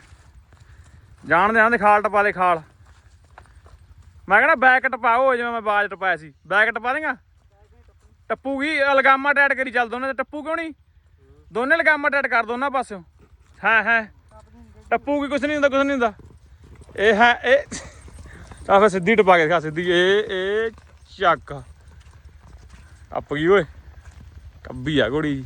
ਜਾਣ ਦੇ ਆਂਦੇ ਖਾਲ ਟਪਾ ਦੇ ਖਾਲ। ਮੈਂ ਕਹਿੰਦਾ ਬੈਕ ਟਪਾਓ, ਜਿਵੇਂ ਮੈਂ ਬਾਜ ਟਪਾਇਆ ਸੀ। ਬੈਕ ਟਪਾ ਦੇਗਾ? ਟੱਪੂਗੀ ਲਗਾਮਾ ਟੈਟ ਕਰੀ ਚੱਲ ਦੋਨੇ ਤੇ। ਟੱਪੂ ਕਿਉਂ ਨਹੀਂ? ਦੋਨੇ ਲਗਾਮਾ ਟੈਟ ਕਰ ਦੋਨਾਂ ਪਾਸਿਓਂ। ਹਾਂ ਹਾਂ। ਟੱਪੂਗੀ, ਕੁਛ ਨਹੀਂ ਹੁੰਦਾ, ਕੁਛ ਨਹੀਂ ਹੁੰਦਾ। ਇਹ ਹੈ, ਇਹ ਤਾਂ ਫਿਰ ਸਿੱਧੀ ਟਪਾ ਕੇ ਦਿਖਾ, ਸਿੱਧੀ। ਇਹ ਇਹ ਚੱਕ। ਟੱਪ ਗਈ, ਓਏ। ਕੱਬੀ ਆ ਘੋੜੀ। ਜੀ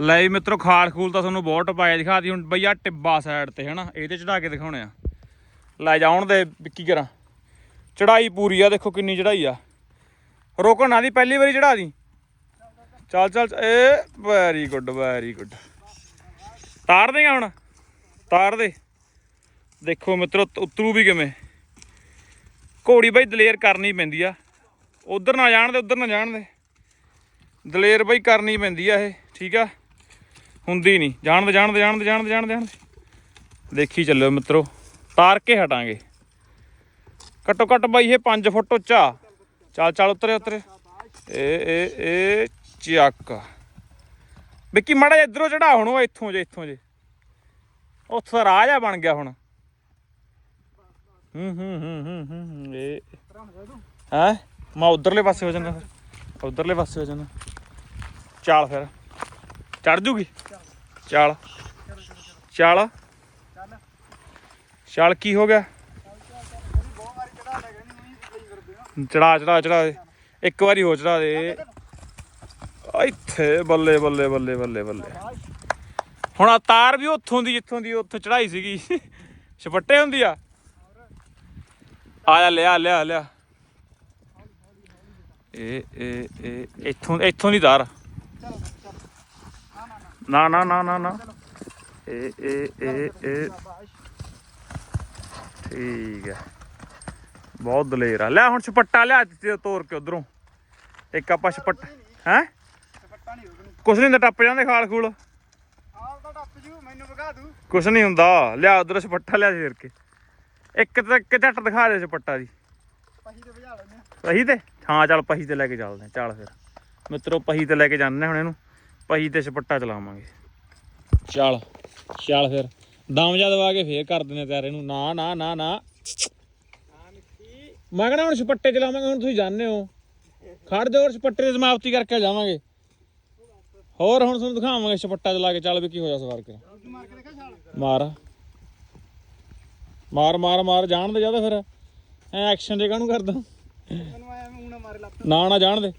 ਲੈ ਜੀ ਮਿੱਤਰੋ ਖਾਲ ਖੂਲ ਤਾਂ ਤੁਹਾਨੂੰ ਬਹੁਤ ਟਪਾਇਆ ਦਿਖਾਤੀ ਹੁਣ ਬਈ ਬਈਆ ਟਿੱਬਾ ਸਾਈਡ ਤੇ ਹਨਾ? ਇਹ ਤੇ ਚੜਾ ਕੇ ਦਿਖਾਉਣੇ ਆ। ਲੈ ਜਾਉਣ ਦੇ ਕੀ ਕਰਾਂ। ਚੜਾਈ ਪੂਰੀ ਆ ਦੇਖੋ ਕਿੰਨੀ ਚੜਾਈ ਆ। ਰੋਕਣ ਨਾ ਦੀ ਪਹਿਲੀ ਵਾਰੀ ਚੜਾ ਦੀ। ਚੱਲ ਚੱਲ ਚੱਲ, ਏ ਵੈਰੀ ਗੁੱਡ ਵੈਰੀ ਗੁੱਡ ਤਾਰ ਦੇਗਾ ਹੁਣ? ਤਾਰ ਦੇ। ਦੇਖੋ ਮਿੱਤਰੋ ਤ- ਉਤਰੂ ਵੀ ਕਿਵੇਂ। ਘੋੜੀ ਬਈ ਦਲੇਰ ਕਰਨੀ ਪੈਂਦੀ ਆ। ਉਧਰ ਨਾ ਜਾਣ ਦੇ ਉਧਰ ਨਾ ਜਾਣ ਦੇ। ਦਲੇਰ ਬਈ ਕਰਨੀ ਪੈਂਦੀ ਆ ਇਹ ਠੀਕ ਆ? ਹੁੰਦੀ ਨਹੀਂ। ਜਾਣਦੇ ਜਾਣਦੇ ਜਾਣਦੇ ਜਾਣਦੇ ਜਾਣਦੇ ਜਾਣਦੇ ਦੇਖੀ ਚੱਲਿਓ ਮਿੱਤਰੋ, ਤਾਰ ਕੇ ਹਟਾਂਗੇ। ਘੱਟੋ ਘੱਟ ਬਾਈ ਇਹ 5 ਫੁੱਟ ਉੱਚਾ। ਚੱਲ ਚੱਲ ਉਤਰੇ ਉਤਰੇ। ਇਹ ਇਹ ਇਹ ਚੱਕ। ਵਿੱਕੀ, ਮਾੜਾ ਜਿਹਾ ਇਧਰੋਂ ਚੜਾ ਹੁਣ, ਉਹ ਇੱਥੋਂ ਜੇ ਇੱਥੋਂ ਜੇ। ਉੱਥੋਂ ਦਾ ਰਾਹ ਜਿਹਾ ਬਣ ਗਿਆ ਹੁਣ। ਹੂੰ ਹੂੰ ਹੂੰ ਹੂੰ ਹੂੰ ਇਹ ਹੈ? ਮੈਂ ਉਧਰਲੇ ਪਾਸੇ ਹੋ ਜਾਂਦਾ ਫਿਰ। ਉਧਰਲੇ ਪਾਸੇ ਹੋ ਜਾਂਦਾ। ਚੱਲ ਫਿਰ। ਚੜ ਜੂਗੀ? ਚੱਲ। ਚੱਲ। ਚੱਲ ਕੀ ਹੋ ਗਿਆ? ਉਹਦੀ ਚੜਾ ਚੜਾ ਚੜਾ ਦੇ। ਇੱਕ ਵਾਰੀ ਹੋ ਚੜਾ ਦੇ। ਇੱਥੇ ਬੱਲੇ ਬੱਲੇ ਬੱਲੇ ਬੱਲੇ ਬੱਲੇ। ਹੁਣ ਆ ਤਾਰ ਵੀ ਉੱਥੋਂ ਦੀ, ਜਿੱਥੋਂ ਦੀ ਉੱਥੇ ਚੜਾਈ ਸੀਗੀ। ਛਪੱਟੇ ਹੁੰਦੀ ਆ। ਆ ਲਿਆ ਲਿਆ ਲਿਆ। ਇਹ ਇਹ ਇਹ, ਇੱਥੋਂ ਇੱਥੋਂ ਦੀ ਤਾਰ। ਨਾ ਨਾ ਨਾ ਨਾ ਨਾ। ਇਹ ਇਹ ਇਹ ਇਹ ਠੀਕ ਹੈ ਬਹੁਤ ਦਲੇਰ ਆ। ਲੈ ਹੁਣ ਛਪੱਟਾ ਲਿਆ ਤੇ ਤੋਰ ਕੇ ਉਧਰੋਂ। ਇੱਕ ਆਪਾਂ ਛਪੱਟ ਹੈ? ਕੁਛ ਨਹੀਂ ਹੁੰਦਾ ਟੱਪ ਜਾਂਦੇ ਖਾਲ ਖੂਲ। ਕੁਛ ਨਹੀਂ ਹੁੰਦਾ। ਲਿਆ ਉਧਰ ਛਪੱਟਾ ਲਿਆ ਫੇਰ ਕੇ। ਇੱਕ ਤੇ ਇੱਕ ਝੱਟ ਦਿਖਾ ਦੇ ਛਪੱਟਾ ਦੀ। ਪਹੀ ਤੇ ਭਜਾ ਲੈਂਦੇ ਪਹੀ ਤੇ? ਹਾਂ ਚੱਲ ਪਹੀ ਤੇ ਲੈ ਕੇ ਚੱਲਦੇ ਚੱਲ ਫੇਰ। ਮਿੱਤਰੋ ਪਹੀ ਤੇ ਲੈ ਕੇ ਜਾਂਦੇ ਹੁਣ ਇਹਨੂੰ। ਪਹੀ ਤੇ ਛਪੱਟਾ ਚਲਾਵਾਂਗੇ। ਚੱਲ ਚੱਲ ਫਿਰ। ਦਮ ਜਾ ਦਵਾ ਕੇ ਫੇਰ ਕਰ ਦਿੰਦੇ ਤਿਆਰ ਨਾ ਨਾ ਨਾ ਨਾ। ਮਿੱਠੀ ਮੈਂ ਕਹਿੰਦਾ ਹੁਣ ਛਪੱਟੇ ਚਲਾਵਾਂਗੇ ਹੁਣ ਤੁਸੀਂ ਜਾਣਦੇ ਹੋ। ਖੜ ਜਾਓ ਹੋਰ ਛਪੱਟੇ ਦੀ ਸਮਾਪਤੀ ਕਰਕੇ ਜਾਵਾਂਗੇ। ਹੋਰ ਹੁਣ ਤੁਹਾਨੂੰ ਦਿਖਾਵਾਂਗੇ ਛਪੱਟਾ ਚਲਾ ਕੇ। ਚੱਲ ਵੀ ਕੀ ਹੋਇਆ ਸਵਾਰ ਕੇ। ਮਾਰ। ਮਾਰ ਮਾਰ ਮਾਰ। ਜਾਣ ਦੇ ਜ਼ਿਆਦਾ ਫਿਰ। ਐ ਐਕਸ਼ਨ ਦੇ ਕਾਹਨੂੰ ਕਰਦਾ? ਨਾ ਨਾ ਜਾਣ ਦੇ।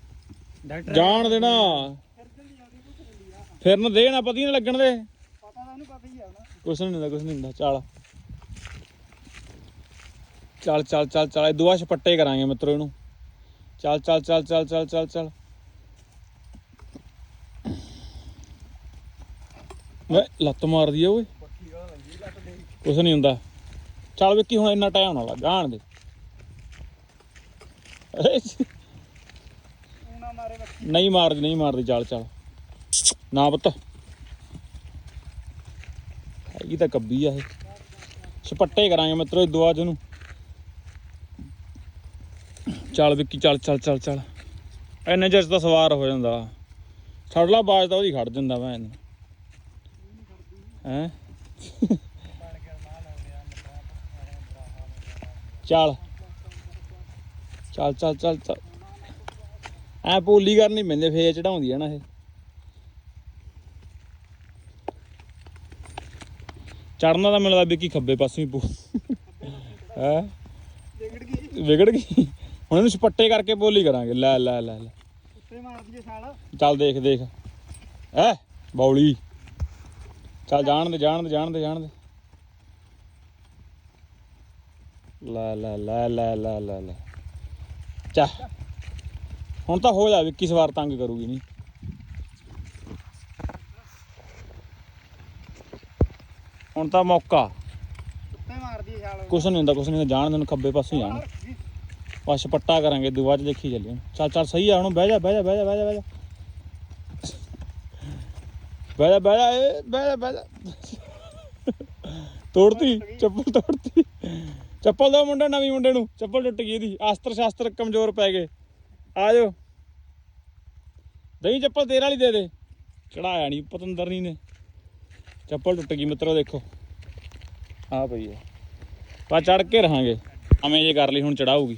ਡਾਕਟਰ ਜਾਣ ਦੇ ਨਾ ਫਿਰ ਨਾ ਦੇ ਨਾ ਪਤੀ ਨਾ ਲੱਗਣ ਦੇ। ਪਤਾ ਤਾਂ ਉਹਨੂੰ ਪਤਾ ਹੀ ਆ ਨਾ। ਕੁਛ ਨਹੀਂ ਹੁੰਦਾ ਕੁਛ ਨਹੀਂ ਹੁੰਦਾ ਚੱਲ। ਚੱਲ ਚੱਲ ਚੱਲ ਚੱਲ ਇਹ ਦੁਆ ਛਪੱਟੇ ਕਰਾਂਗੇ ਮਿੱਤਰੋ ਇਹਨੂੰ। ਚੱਲ ਚੱਲ ਚੱਲ ਚੱਲ ਚੱਲ ਚੱਲ ਚੱਲ। ਵੇ ਲੱਤ ਮਾਰਦੀ ਆ ਓਏ। ਕੁਛ ਨਹੀਂ ਹੁੰਦਾ। ਚੱਲ ਵਿੱਕੀ ਹੁਣ ਇੰਨਾ ਟਾਈਮ ਨਾ ਲੱਗ ਜਾਣ ਦੇ। ਨਹੀਂ ਮਾਰਦੀ ਨਹੀਂ ਮਾਰਦੀ ਚੱਲ ਚੱਲ। ਨਾ ਪੁੱਤ। ਹੈਗੀ ਤਾਂ ਕੱਬੀ ਆ ਇਹ। ਛਪੱਟੇ ਕਰਾਂਗੇ ਮਿੱਤਰੋ ਦੁਆ ਚ ਨੂੰ। ਚੱਲ ਵਿੱਕੀ, ਚੱਲ ਚੱਲ ਚੱਲ ਚੱਲ। ਇੰਨੇ ਚਿਰ ਤਾਂ ਸਵਾਰ ਹੋ ਜਾਂਦਾ। ਛੜਲਾ ਬਾਜ ਤਾਂ ਉਹਦੀ ਖੜ ਜਾਂਦਾ ਮੈਂ ਹੈ? ਚੱਲ। ਚੱਲ ਚੱਲ ਚੱਲ ਚੱਲ। ਐ ਪੋਲੀ ਕਰਨੀ ਪੈਂਦੇ ਫੇਰ ਚੜਾਉਂਦੀ ਆ ਨਾ ਇਹ। ਚੜਨਾ ਤਾਂ ਮੈਨੂੰ ਲੱਗਦਾ ਵੀ ਖੱਬੇ ਪਾਸੇ ਹੀ ਪੂ ਹੈ? ਵਿਗੜ ਗਈ। ਵਿਗੜ ਗਈ ਹੁਣ ਇਹਨੂੰ ਛਪੱਟੇ ਕਰਕੇ ਬੋਲੀ ਕਰਾਂਗੇ। ਲੈ ਲੈ ਲੈ ਲੈ। ਉੱਤੇ ਮਾਰਦੀ ਏ ਛਾਲ ਚੱਲ ਦੇਖ ਦੇਖ। ਹੈ? ਬੌਲੀ। ਚੱਲ ਜਾਣ ਦੇ ਜਾਣ ਦੇ ਜਾਣ ਦੇ ਜਾਣ ਦੇ। ਲੈ ਲੈ ਲੈ ਲੈ ਲੈ ਲੈ ਲੈ। ਚਾ ਹੁਣ ਤਾਂ ਹੋ ਜਾ, ਵਿੱਕੀ ਸਵਾਰ ਤੰਗ ਕਰੂਗੀ ਨਹੀਂ ਹੁਣ ਤਾਂ ਮੌਕਾ। ਉੱਤੇ ਮਾਰਦੀ ਏ ਛਾਲ। ਕੁਛ ਨਹੀਂ ਹੁੰਦਾ ਕੁਛ ਨਹੀਂ ਹੁੰਦਾ ਜਾਣ ਦੇ ਨੂੰ ਖੱਬੇ ਪਾਸੇ ਜਾਣ। ਬਸ ਪੱਟਾ ਕਰਾਂਗੇ ਦੁਆ ਚ ਦੇਖੀ ਚੱਲੀ ਚੱਲ ਚੱਲ ਸਹੀ ਆ ਹੁਣ ਬਹਿ ਜਾ ਬਹਿ ਜਾ ਬਹਿ ਜਾ ਬਹਿ ਜਾ ਬਹਿ ਜਾ। ਬਹਿ ਜਾ ਬਹਿ ਜਾ ਏ, ਬਹਿ ਜਾ ਬਹਿ ਜਾ। ਤੋੜਤੀ ਚੱਪਲ ਤੋੜਤੀ। ਚੱਪਲ ਦੋ ਮੁੰਡਾ ਨਵੀਂ ਮੁੰਡੇ ਨੂੰ। ਚੱਪਲ ਟੁੱਟ ਗਈ ਇਹਦੀ। ਆਸਤਰ ਸ਼ਾਸਤਰ ਕਮਜ਼ੋਰ ਪੈ ਗਏ। ਆ ਜਾਓ। ਦਹੀਂ ਚੱਪਲ ਤੇਰੇ ਵਾਲੀ ਦੇ ਦੇ। ਚੜਾਇਆ ਨਹੀਂ ਪਤੰਦਰ ਨਹੀਂ ਨੇ ਚੱਪਲ ਟੁੱਟ ਗਈ ਮਿੱਤਰੋ ਦੇਖੋ। ਆ ਪਈ ਹੈ ਪਾ ਚੜ ਕੇ ਰਹਾਂਗੇ। ਐਵੇਂ ਜੇ ਕਰ ਲਈ ਹੁਣ ਚੜਾਊਗੀ।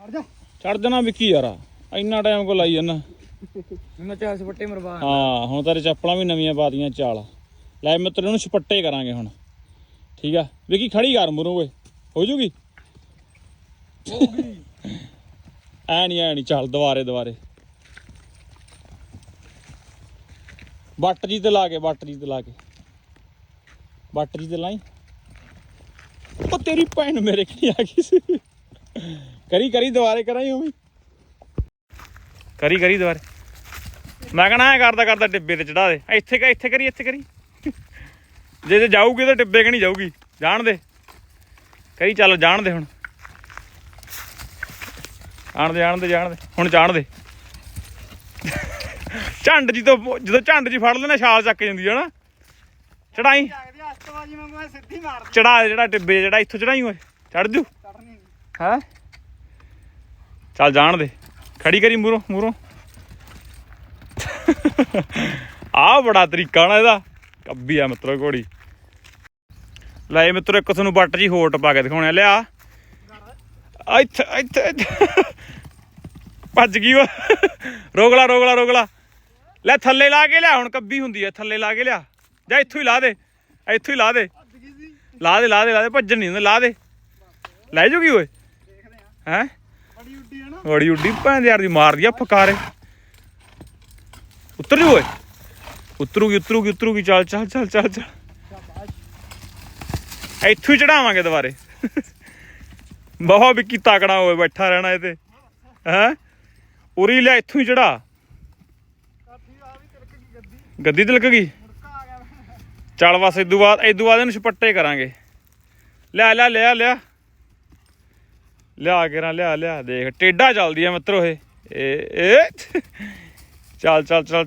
ਹਟ ਜਾ। ਚੜ ਜਾਣਾ ਵਿੱਕੀ ਯਾਰ। ਇੰਨਾ ਟਾਈਮ ਕੋ ਲਾਈ ਜਾਂਦਾ। ਮੈਂ ਚਾਲ ਸਪੱਟੇ ਮਰਵਾ ਹਾਂ ਹੁਣ ਤੇਰੇ ਚੱਪਲਾਂ ਵੀ ਨਵੀਆਂ ਪਾਤੀਆਂ ਚਾਲ। ਲੈ ਮਿੱਤਰ ਇਹਨੂੰ ਛਪੱਟੇ ਕਰਾਂਗੇ ਹੁਣ। ਠੀਕ ਆ? ਵਿੱਕੀ ਖੜੀ ਕਰ ਮੁਰੋਂ ਓਏ। ਹੋ ਜੂਗੀ? ਐ ਨਹੀਂ ਐ ਨਹੀਂ ਚੱਲ ਦੁਬਾਰੇ ਦੁਬਾਰੇ। ਬੱਟ ਜੀ ਤੇ ਲਾ ਕੇ ਬੱਟ ਜੀ ਤੇ ਲਾ ਕੇ। ਬੱਟ ਤੇ ਲਾਈ। ਉਹ ਤੇਰੀ ਭੈਣ ਮੇਰੇ ਕੀ ਆ ਗਈ ਸੀ। ਕਰੀ ਕਰੀ ਦੁਬਾਰੇ ਕਰਾਈ ਉਵੇਂ। ਕਰੀ ਕਰੀ ਦੁਬਾਰੇ। ਮੈਂ ਕਹਣਾ ਐ ਕਰਦਾ ਕਰਦਾ ਟਿੱਬੇ ਤੇ ਚੜਾ ਦੇ। ਇੱਥੇ ਕਾ, ਇੱਥੇ ਕਰੀ ਇੱਥੇ ਕਰੀ। ਜੇ ਤੇ ਜਾਊਗੀ ਤਾਂ ਟਿੱਬੇ ਕਣੀ ਜਾਊਗੀ? ਜਾਣ ਦੇ। ਕਰੀ ਚੱਲ ਜਾਣ ਦੇ ਹੁਣ। ਆਣ ਦੇ ਆਣ ਦੇ, ਜਾਣ ਦੇ। ਹੁਣ ਜਾਣ ਦੇ। ਝੰਡ ਜੀ ਤੋਂ, ਜਦੋਂ ਝੰਡ ਜੀ ਫੜ ਲੈਣਾ ਛਾਲ ਚੱਕ ਜਾਂਦੀ ਹੈ ਨਾ। ਚੜਾਈ ਮੈਂ ਸਿੱਧੀ ਚੜਾ ਜਿਹੜਾ ਟਿੱਬੇ ਜਿਹੜਾ ਇੱਥੋਂ ਚੜਾਈ ਓਏ ਚੜ ਜੂ। ਚੜਨੀ ਹੈ? ਚੱਲ ਜਾਣ ਦੇ। ਖੜੀ ਕਰੀ ਮੂਰੋਂ ਮੂਰੋਂ ਆਹ ਬੜਾ ਤਰੀਕਾ ਨਾ ਇਹਦਾ। ਕੱਬੀ ਆ ਮਿੱਤਰੋ ਘੋੜੀ। ਲੈ ਮਿੱਤਰੋ ਇੱਕ ਤੁਹਾਨੂੰ ਬੱਟ ਜੀ ਹੋਟ ਪਾ ਕੇ ਦਿਖਾਉਣੇ ਲਿਆ। ਆ ਇੱਥੇ ਇੱਥੇ ਇੱਥੇ। ਭੱਜ ਗਈ ਉਹ ਰੋਗਲਾ ਰੋਗਲਾ ਰੋਗਲਾ। ਲੈ ਥੱਲੇ ਲਾ ਕੇ ਲਿਆ ਹੁਣ ਕੱਬੀ ਹੁੰਦੀ ਐ ਥੱਲੇ ਲਾ ਕੇ ਲਿਆ। ਜਾਂ ਇੱਥੋਂ ਹੀ ਲਾ ਦੇ। ਇੱਥੋਂ ਹੀ ਲਾ ਦੇ। ਲਾ ਦੇ ਲਾ ਦੇ ਲਾ ਦੇ, ਭੱਜਣ ਨਹੀਂ ਹੁੰਦਾ ਲਾ ਦੇ। ਲੈ ਜੂਗੀ ਓਏ। ਹੈ? ਬੜੀ ਉੱਡੀ ਹੈ ਨਾ ਬੜੀ ਉੱਡੀ ਭੈਣ ਯਾਰ ਦੀ ਮਾਰਦੀ ਆ ਫਕਾਰੇ। ਉਤਰ ਜੂ ਓਏ। ਉਤਰੂਗੀ ਉਤਰੂਗੀ ਉਤਰੂਗੀ। ਚੱਲ ਚੱਲ ਚੱਲ ਚੱਲ ਚੱਲ। ਇੱਥੋਂ ਹੀ ਚੜਾਵਾਂਗੇ ਦੁਬਾਰੇ। ਬਹੁਤ ਵਿੱਕੀ ਤਾਕੜਾ ਹੋਏ ਬੈਠਾ ਰਹਿਣਾ ਇਹ ਤੇ ਹੈ? ਉਰੀ ਲੈ ਇੱਥੋਂ ਹੀ ਚੜਾ। ਗੱਦੀ ਤਿਲਕ ਗਈ। ਚੱਲ ਬਸ ਇਦੋਂ ਬਾਅਦ ਇਦੋਂ ਬਾਅਦ ਇਹਨੂੰ ਛਪੱਟੇ ਕਰਾਂਗੇ। ਲਿਆ ਲਿਆ ਲਿਆ ਲਿਆ। ਲਿਆ ਕੇ ਨਾ, ਲਿਆ ਲਿਆ। ਦੇਖ, ਟੇਡਾ ਚੱਲਦੀ ਆ ਮਿੱਤਰੋ ਇਹ। ਇਹ ਇਹ ਚੱਲ ਚੱਲ ਚੱਲ। ਚੱਲ।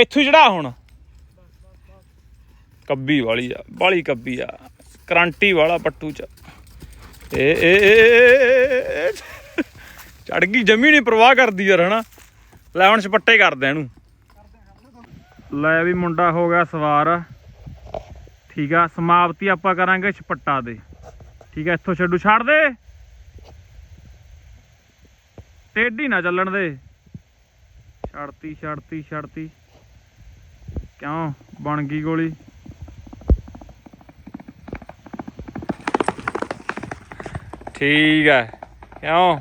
ਇੱਥੋਂ ਹੀ ਚੜਾ ਹੁਣ। ਕੱਬੀ ਵਾਲੀ ਆ ਬਾਲੀ ਕੱਬੀ ਆ। ਕਰੰਟੀ ਵਾਲਾ ਪੱਟੂ ਚ। ਇਹ ਇਹ ਚੜ ਗਈ, ਜਮੀ ਨਹੀਂ ਪਰਵਾਹ ਕਰਦੀ ਯਾਰ, ਹਨਾ। ਲੈ ਹੁਣ ਛਪੱਟੇ ਕਰਦੇ ਆ ਇਹਨੂੰ। ਲੈ ਵੀ ਮੁੰਡਾ ਹੋ ਗਿਆ ਸਵਾਰ। ਠੀਕ ਆ ਸਮਾਪਤੀ ਆਪਾਂ ਕਰਾਂਗੇ ਛਪੱਟਾ ਦੇ ਠੀਕ ਆ ਇੱਥੋਂ ਛੱਡੂ ਛੱਡ ਦੇ। ਟੇਢੀ ਨਾ ਚੱਲਣ ਦੇ। ਛੱਡਤੀ ਛੱਡਤੀ ਛੱਡਤੀ। ਕਿਉਂ? ਬਣ ਗਈ ਗੋਲੀ। ਠੀਕ ਆ। ਕਿਉਂ?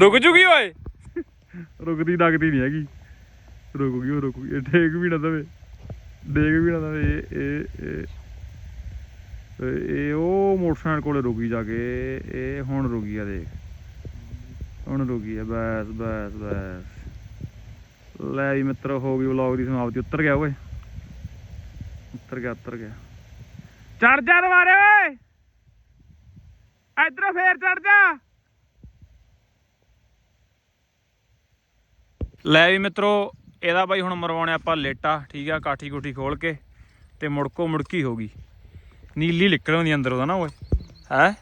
ਰੁਕ ਜੂਗੀ ਓਏ? ਰੁਕਦੀ ਲੱਗਦੀ ਨਹੀਂ ਹੈਗੀ। ਰੁਕ ਗਈ ਰੁਕ ਗਈ। ਇਹ ਵੀ ਨਾ ਦਵੇ। ਡੇਗ ਵੀ ਨਾ ਦਵੇ, ਇਹ ਇਹ ਇਹ, ਇਹ- ਉਹ ਮੋਟਰਸਾਈਕਲ ਕੋਲੇ ਰੁਕੀ ਜਾ ਕੇ। ਇਹ ਹੁਣ ਰੁਕੀ ਆ, ਦੇਖ। ਹੁਣ ਰੁਕੀ ਆ, ਬਸ ਬਸ ਬਸ। ਲੈ ਵੀ ਮਿੱਤਰ, ਹੋ ਗਈ ਵਲੌਗ ਦੀ ਸਮਾਪਤੀ। ਉੱਤਰ ਗਿਆ ਓਏ। ਉੱਤਰ ਗਿਆ ਉੱਤਰ ਗਿਆ। ਚੜ ਜਾ ਦੁਬਾਰੇ ਓਏ! ਇਧਰੋਂ ਫੇਰ ਚੜ ਜਾ। ਲੈ ਵੀ ਮਿੱਤਰੋ ਇਹਦਾ ਬਾਈ ਹੁਣ ਮਰਵਾਉਣੇ ਆਪਾਂ ਲੇਟਾ ਠੀਕ ਆ ਕਾਠੀ ਕੋਠੀ ਖੋਲ ਕੇ ਤੇ ਮੁੜਕੋ ਮੁੜਕੀ ਹੋ ਗਈ। ਨੀਲੀ ਨਿਕਲ ਆਉਂਦੀ ਅੰਦਰ ਉਹਦਾ ਨਾ ਓਏ। ਹੈ?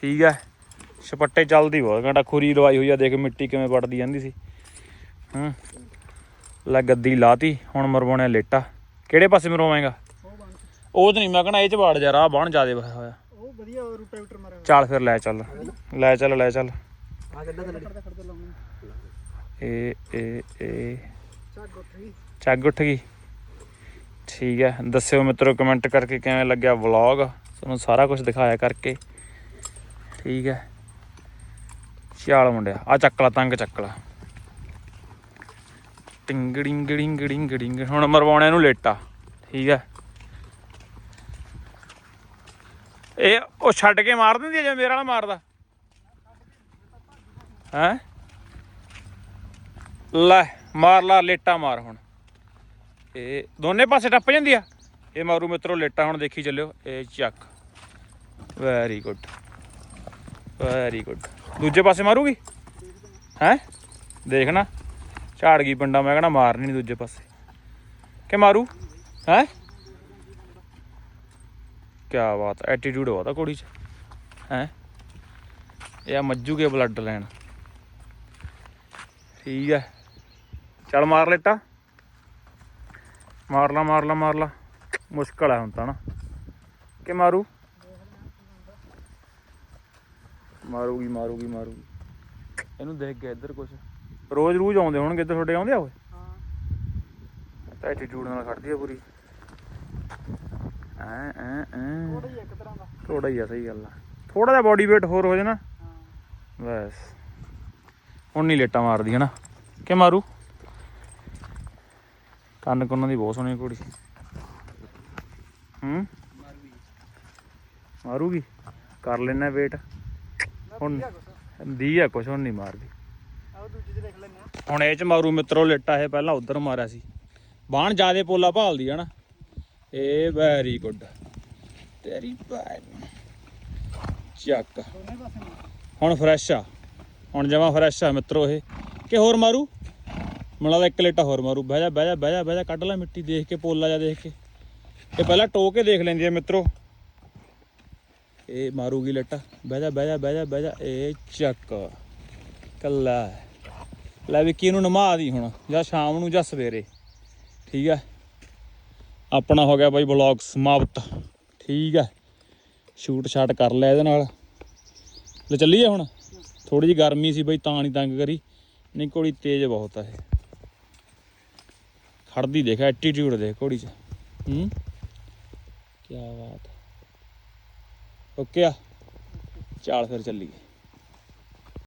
ਠੀਕ ਆ। ਛਪੱਟੇ ਚੱਲਦੀ ਬਹੁਤ ਘੰਟਾ ਖੁਰੀ ਲਵਾਈ ਹੋਈ ਆ ਦੇਖ ਮਿੱਟੀ ਕਿਵੇਂ ਪੜਦੀ ਜਾਂਦੀ ਸੀ। ਹੂੰ। ਲੈ ਗੱਦੀ ਲਾਤੀ ਹੁਣ ਮਰਵਾਉਣੇ ਲੇਟਾ। ਕਿਹੜੇ ਪਾਸੇ ਮਰਵਾਏਗਾ? ਉਹ ਬਣ ਉਹ ਤਾਂ ਨਹੀਂ ਮੈਂ ਕਹਣਾ ਇਹ ਚ ਵਾੜ ਜਾ ਰਾਹ ਬਾਣ ਜਿਆਦੇ ਹੋਇਆ। ਉਹ ਵਧੀਆ ਰੂਟਾਵੀਟਰ ਮਾਰਿਆ ਚੱਲ ਫਿਰ ਲੈ ਚੱਲ। ਲੈ ਚੱਲ ਲੈ ਚੱਲ। ਆ ਕਿੱਦਾਂ ਥੱਲੇ ਚੱਕ ਉੱਠ ਗਈ। ਚੱਗ ਉੱਠ ਗਈ। ਠੀਕ ਹੈ। ਦੱਸਿਓ ਮਿੱਤਰੋ ਕਮੈਂਟ ਕਰਕੇ ਕਿਵੇਂ ਲੱਗਿਆ ਵਲੌਗ ਤੁਹਾਨੂੰ ਸਾਰਾ ਕੁਝ ਦਿਖਾਇਆ ਕਰਕੇ। ਠੀਕ ਹੈ। ਚੱਲ ਮੁੰਡਿਆ ਆ ਚੱਕਲਾ ਤੰਗ ਚੱਕਲਾ ਟਿੰਗੜਿੰਗ ਡਿੰਗ ਡਿੰਗ ਡਿੰਗ। ਹੁਣ ਮਰਵਾਉਣੇ ਨੂੰ ਲੇਟਾ। ਠੀਕ ਹੈ। ਇਹ ਉਹ ਛੱਡ ਕੇ ਮਾਰ ਦਿੰਦੀ ਜੇ ਮੇਰੇ ਵਾਲਾ ਮਾਰਦਾ? ਹੈ? ਲੈ, ਮਾਰ ਲਾ, ਲੇਟਾ ਮਾਰ ਹੁਣ। ਇਹ ਦੋਨੇ ਪਾਸੇ ਟੱਪ ਜਾਂਦੀ ਆ? ਇਹ ਮਾਰੂ ਮਿੱਤਰੋ, ਲੇਟਾ ਹੁਣ ਦੇਖੀ ਚੱਲਿਓ। ਇਹ ਚੱਕ। ਵੈਰੀ ਗੁੱਡ ਵੈਰੀ ਗੁੱਡ ਦੂਜੇ ਪਾਸੇ ਮਾਰੂਗੀ? ਹੈ? ਦੇਖਣਾ। ਝਾੜ ਗਈ ਪਿੰਡਾ, ਮੈਂ ਕਹਣਾ ਮਾਰਨੀ ਨਹੀਂ ਦੂਜੇ ਪਾਸੇ। ਕਿ ਮਾਰੂ? ਹੈ? ਕੀ ਬਾਤ ਐਟੀਟਿਊਡ ਹੋਦਾ ਕੁੜੀ ਚ। ਹੈ? ਇਹ ਆ ਮੱਜੂ ਕੇ ਬਲੱਡ ਲੈਣ। ਠੀਕ ਹੈ ਚੱਲ ਮਾਰ ਲੇਟਾ ਮਾਰ ਲਾ ਮਾਰ ਲਾ ਮਾਰ ਲਾ। ਮੁਸ਼ਕਲ ਹੈ ਹੁਣ ਤਾਂ ਨਾ। ਕਿ ਮਾਰੂ? ਮਾਰੂਗੀ ਮਾਰੂਗੀ ਮਾਰੂਗੀ। ਇਹਨੂੰ ਦੇਖ ਕੇ ਇੱਧਰ ਕੁਛ। ਰੋਜ਼ ਰੋਜ਼ ਆਉਂਦੇ ਹੋਣਗੇ ਇੱਧਰ ਤੁਹਾਡੇ ਆਉਂਦੇ ਆ ਓਏ ਹਾਂ। ਤਾਂ ਐਟੀਟਿਊਡ ਨਾਲ ਖੜਦੀ ਆ ਪੂਰੀ। ਐ ਐ ਐ। ਥੋੜਾ ਹੀ ਇੱਕ ਤਰ੍ਹਾਂ ਦਾ। ਥੋੜਾ ਹੀ ਆ ਸਹੀ ਗੱਲ ਆ। ਥੋੜਾ ਜਿਹਾ ਬਾਡੀ weight ਹੋਰ ਹੋ ਜਾਣਾ ਹਾਂ। ਬਸ। ਹੁਣ ਨਹੀਂ ਲੇਟਾ ਮਾਰਦੀ ਹਨਾ? ਕਿ ਮਾਰੂ? ਕੰਨ ਕੁੰਨਾਂ ਦੀ ਬਹੁਤ ਸੋਹਣੀ ਕੁੜੀ। ਹੂੰ? ਮਾਰੂਗੀ? ਕਰ ਲੈਣਾ ਵੇਟ ਹੁਣ ਦੀ ਆ ਕੁਛ ਹੁਣ ਨਹੀਂ ਮਾਰਦੀ। ਹੁਣ ਇਹ ਚ ਮਾਰੂ ਮਿੱਤਰੋ ਲੇਟਾ ਇਹ ਪਹਿਲਾਂ ਉਧਰ ਮਾਰਿਆ ਸੀ। ਬਾਣ ਜਿਆਦੇ ਪੋਲਾ ਭਾਲਦੀ ਆ ਨਾ। ਇਹ ਵੈਰੀ ਗੁੱਡ ਤੇਰੀ ਭੈਣ। ਚੱਕ। ਹੁਣ ਫਰੈਸ਼ ਆ। ਹੁਣ ਜਮਾ ਫਰੈਸ਼ ਆ ਮਿੱਤਰੋ ਇਹ। ਕਿ ਹੋਰ ਮਾਰੂ? ਮਲਾ ਦਾ ਇੱਕ ਲੇਟਾ ਹੋਰ ਮਾਰੂ, ਬਹਿ ਜਾ ਬਹਿ ਜਾ ਬਹਿ ਜਾ ਬਹਿ ਜਾ, ਕੱਢ ਲੈ ਮਿੱਟੀ, ਦੇਖ ਕੇ ਪੋਲਾ ਜਾ ਦੇਖ ਕੇ। ਇਹ ਪਹਿਲਾਂ ਟੋ ਕੇ ਦੇਖ ਲੈਂਦੀ ਹੈ ਮਿੱਤਰੋ। ਇਹ ਮਾਰੂਗੀ ਲੇਟਾ। ਬਹਿ ਜਾ ਬਹਿ ਜਾ ਬਹਿ ਜਾ ਬਹਿ ਜਾ। ਇਹ ਚੱਕ। ਕੱਲਾ ਲੈ ਵਿੱਕੀ ਨੂੰ ਨਮਾ ਦੀ ਹੁਣ। ਜਾਂ ਸ਼ਾਮ ਨੂੰ ਜਾਂ ਸਵੇਰੇ। ਠੀਕ ਹੈ। ਆਪਣਾ ਹੋ ਗਿਆ ਬਾਈ ਵਲੌਗ ਸਮਾਪਤ। ਠੀਕ ਹੈ। ਸ਼ੂਟ ਸ਼ਾਟ ਕਰ ਲਿਆ ਇਹਦੇ ਨਾਲ। ਲੈ ਚੱਲੀਏ ਹੁਣ। ਥੋੜੀ ਜਿਹੀ ਗਰਮੀ ਸੀ ਬਈ, ਤਾਂ ਨਹੀਂ ਤੰਗ ਕਰੀ। ਨਹੀਂ, ਘੋੜੀ ਤੇਜ਼ ਬਹੁਤ ਆ ਇਹ। ਖੜਦੀ ਦੇਖ ਐਟੀਟਿਊਡ ਦੇਖ ਘੋੜੀ 'ਚ। ਹੂੰ? ਕੀ ਬਾਤ। ਓਕੇ ਆ। ਚੱਲ ਫਿਰ ਚੱਲੀਏ।